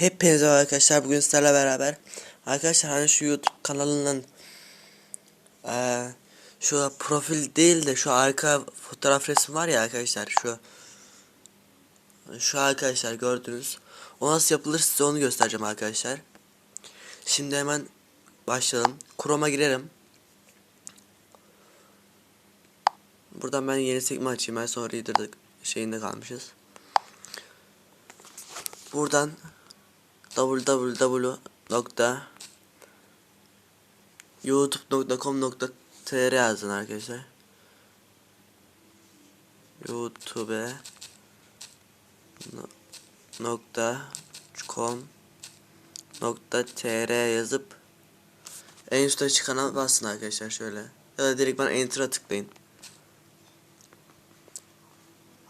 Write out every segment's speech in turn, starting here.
Hepinize arkadaşlar. Bugün sizlerle beraber Arkadaşlar hani şu YouTube kanalının eee Şu profil değil de şu arka fotoğraf resmi var ya arkadaşlar şu Şu arkadaşlar gördünüz. O nasıl yapılır size onu göstereceğim arkadaşlar. Şimdi hemen başlayalım. Chrome'a girerim Buradan ben yeni sekme açayım. Ben sonra reader'da şeyinde kalmışız. Buradan www.youtube.com.tr yazın arkadaşlar. youtube nokta com nokta tr yazıp en üstte çıkana basın arkadaşlar şöyle ya da direkt bana enter'a tıklayın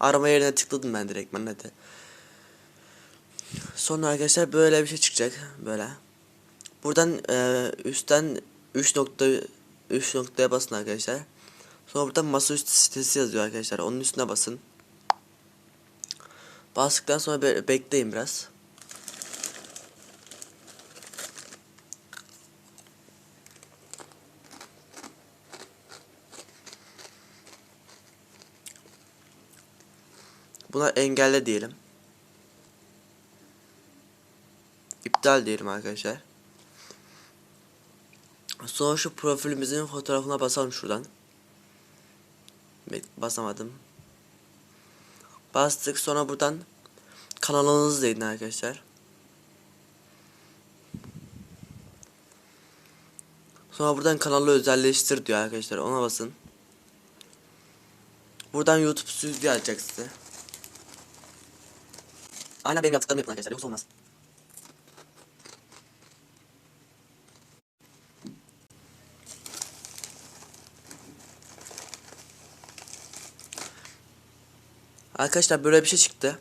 arama yerine tıkladım ben direkt ben hadi Sonra arkadaşlar böyle bir şey çıkacak böyle. Buradan e, üstten 3 nokta 3 noktaya basın arkadaşlar. Sonra buradan masaüstü sitesi yazıyor arkadaşlar. Onun üstüne basın. Bastıktan sonra be bekleyin biraz. Buna engelle diyelim. İptal diyelim arkadaşlar. Sonra şu profilimizin fotoğrafına basalım şuradan. Basamadım. Bastık sonra buradan kanalınızı deyin arkadaşlar. Sonra buradan kanalı özelleştir diyor arkadaşlar. Ona basın. Buradan YouTube stüdyo açacak size. Aynen benim yaptıklarımı yapın arkadaşlar. Yoksa olmaz. Arkadaşlar böyle bir şey çıktı.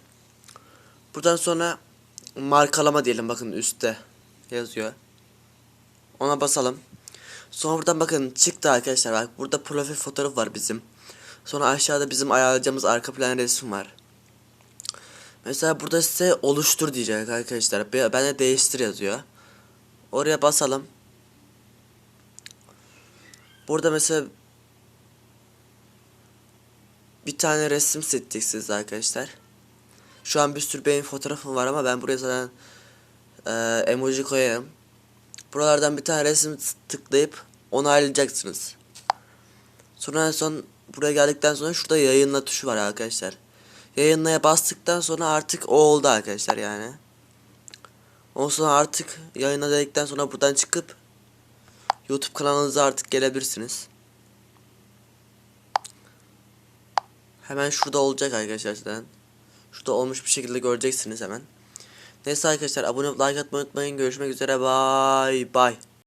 Buradan sonra markalama diyelim bakın üstte yazıyor. Ona basalım. Sonra buradan bakın çıktı arkadaşlar bak burada profil fotoğrafı var bizim. Sonra aşağıda bizim ayarlayacağımız arka plan resim var. Mesela burada size oluştur diyecek arkadaşlar. Ben de değiştir yazıyor. Oraya basalım. Burada mesela bir tane resim seçeceksiniz arkadaşlar. Şu an bir sürü benim fotoğrafım var ama ben buraya zaten e, emoji koyayım. Buralardan bir tane resim tıklayıp onaylayacaksınız. Sonra en son buraya geldikten sonra şurada yayınla tuşu var arkadaşlar. Yayınlaya bastıktan sonra artık o oldu arkadaşlar yani. Ondan sonra artık yayına dedikten sonra buradan çıkıp YouTube kanalınıza artık gelebilirsiniz. Hemen şurada olacak arkadaşlar zaten. Şurada olmuş bir şekilde göreceksiniz hemen. Neyse arkadaşlar abone olup like atmayı unutmayın. Görüşmek üzere. Bye bye.